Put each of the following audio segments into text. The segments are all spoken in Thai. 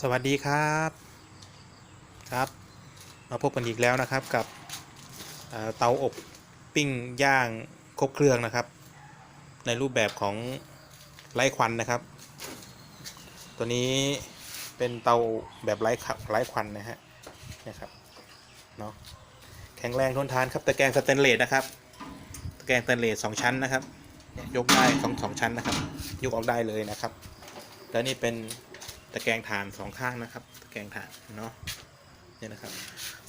สวัสดีครับครับ มาพบกันอีกแล้วนะครับกับเตาอบปิ้งย่างครบเครื่องนะครับ ในรูปแบบของไร้ควันนะครับ ตัวนี้เป็นเตาแบบไร้ไร้ควันนะฮะนะครับเนาะแข็งแรงทนทานครับตะแกรงสแตนเลสนะครับตะแกรงสแตนเลสสองชั้นนะครับยยกได้สองสองชั้นนะครับ ยกออกได้เลยนะครับ แล้วนี่เป็น ตะแกรงถ่านสองข้างนะครับ ตะแกรงถ่านเนาะเนี่ยนะครับ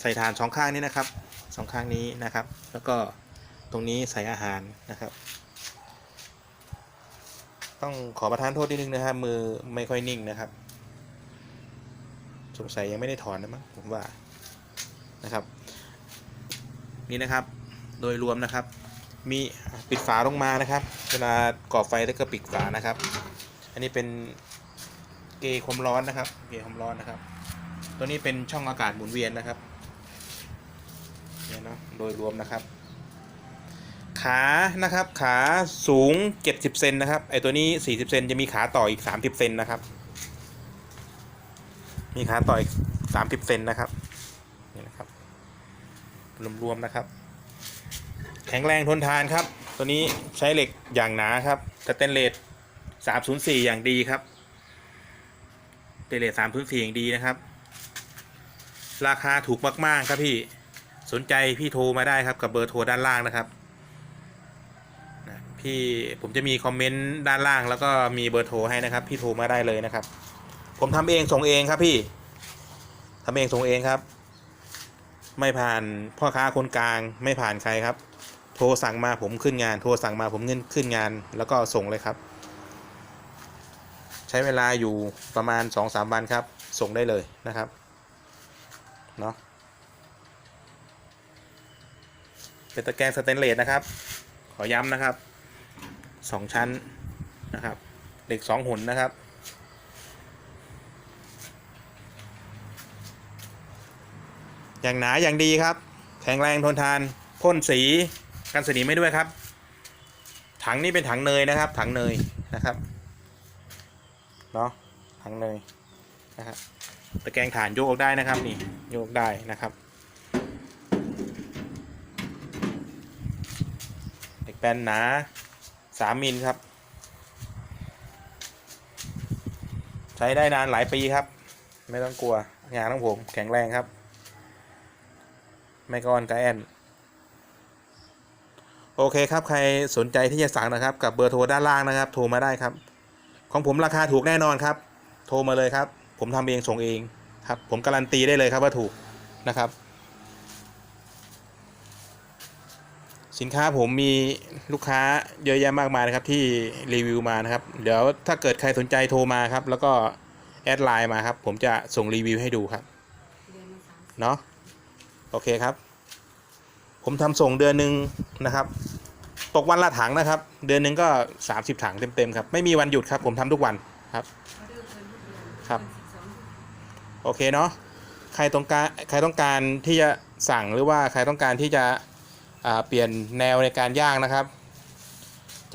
ใส่ถ่านสองข้างนี้นะครับสองข้างนี้นะครับ แล้วก็ตรงนี้ใส่อาหารนะครับ ต้องขอประทานโทษนิดนึงนะครับมือไม่ค่อยนิ่งนะครับ สงสัยยังไม่ได้ถอนนะมั้งผมว่านะครับ นี่นะครับโดยรวมนะครับ มีปิดฝาลงมานะครับ เวลาก่อไฟแล้วก็ปิดฝานะครับ อันนี้เป็น เกย์ความร้อนนะครับ เกย์ความร้อนนะครับ ตัวนี้เป็นช่องอากาศหมุนเวียนนะครับเนี่ยเนาะโดยรวมนะครับ ขานะครับขาสูง 70เซนนะครับไอตัวนี้ 40เซนจะมีขาต่ออีก 30เซนนะครับ มีขาต่ออีก 30เซนนะครับนี่นะครับรวมๆนะครับ แข็งแรงทนทานครับ ตัวนี้ใช้เหล็กอย่างหนาครับสแตนเลส304 อย่างดีครับ สแตเลส304อย่างดีนะครับ ราคาถูกมาก ๆ ครับพี่สนใจพี่โทรมาได้ครับกับเบอร์โทรด้านล่างนะครับพี่ผมจะมีคอมเมนต์ด้านล่างแล้วก็มีเบอร์โทรให้นะครับ พี่โทรมาได้เลยนะครับ ผมทำเองส่งเองครับพี่ทำเองส่งเองครับ ไม่ผ่านพ่อค้าคนกลางไม่ผ่านใครครับ โทรสั่งมาผมขึ้นงาน โทรสั่งมาผมเงินขึ้นงาน แล้วก็ส่งเลยครับ ใช้เวลาอยู่ประมาณ 2-3 วันครับ ส่งได้เลยนะครับเนาะเป็นตะแกรงสแตนเลสนะครับ ขอย้ำนะครับสองชั้นนะครับเหล็กสองหุ่นนะครับอย่างหนาอย่างดีครับ แข็งแรงทนทานพ่นสีกันสนิมไม่ด้วยครับ ถังนี้เป็นถังเนยนะครับ ถังเนยนะครับ เนาะถังเนยนะครับตะแกรงฐานโยกได้นะครับนี่โยกได้นะครับเหล็กแป้นหนาสามมิลครับ ใช้ได้นานหลายปีครับ ไม่ต้องกลัวงานของผมแข็งแรงครับไม่ก้อนกระแอนโอเคครับ ใครสนใจที่จะสั่งนะครับ กับเบอร์โทรด้านล่างนะครับ โทรมาได้ครับ ของผมราคาถูกแน่นอนครับ โทรมาเลยครับ ผมทำเองส่งเองครับ ผมการันตีได้เลยครับว่าถูกนะครับ สินค้าผมมีลูกค้าเยอะแยะมากมายนะครับที่รีวิวมานะครับ เดี๋ยวถ้าเกิดใครสนใจโทรมาครับ แล้วก็แอดไลน์มาครับ ผมจะส่งรีวิวให้ดูครับเนาะโอเคครับ ผมทำส่งเดือนหนึ่งนะครับ ตกวันละถังนะครับ เดือนหนึ่งก็ 30 ถังเต็มๆครับไม่มีวันหยุดครับ ผมทำทุกวันครับ ครับ โอเคเนาะใครต้องการใครต้องการที่จะสั่งหรือว่าใครต้องการที่จะเปลี่ยนแนวในการย่างนะครับ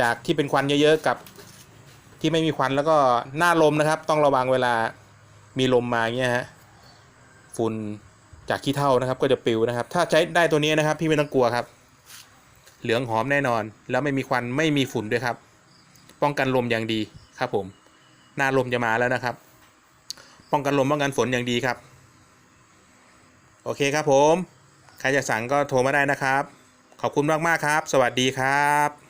จากที่เป็นควันเยอะๆกับที่ไม่มีควันแล้วก็หน้าลมนะครับ ต้องระวังเวลามีลมมาเงี้ยฮะฝุ่นจากขี้เท่านะครับ ก็จะปิวนะครับ ถ้าใช้ได้ตัวนี้นะครับ พี่ไม่ต้องกลัวครับ เหลืองหอมแน่นอน แล้วไม่มีควันไม่มีฝุ่นด้วยครับ ป้องกันลมอย่างดีครับผม หน้าลมจะมาแล้วนะครับ ป้องกันลมป้องกันฝนอย่างดีครับ โอเคครับผม ใครจะสั่งก็โทรมาได้นะครับ ขอบคุณมากๆครับ สวัสดีครับ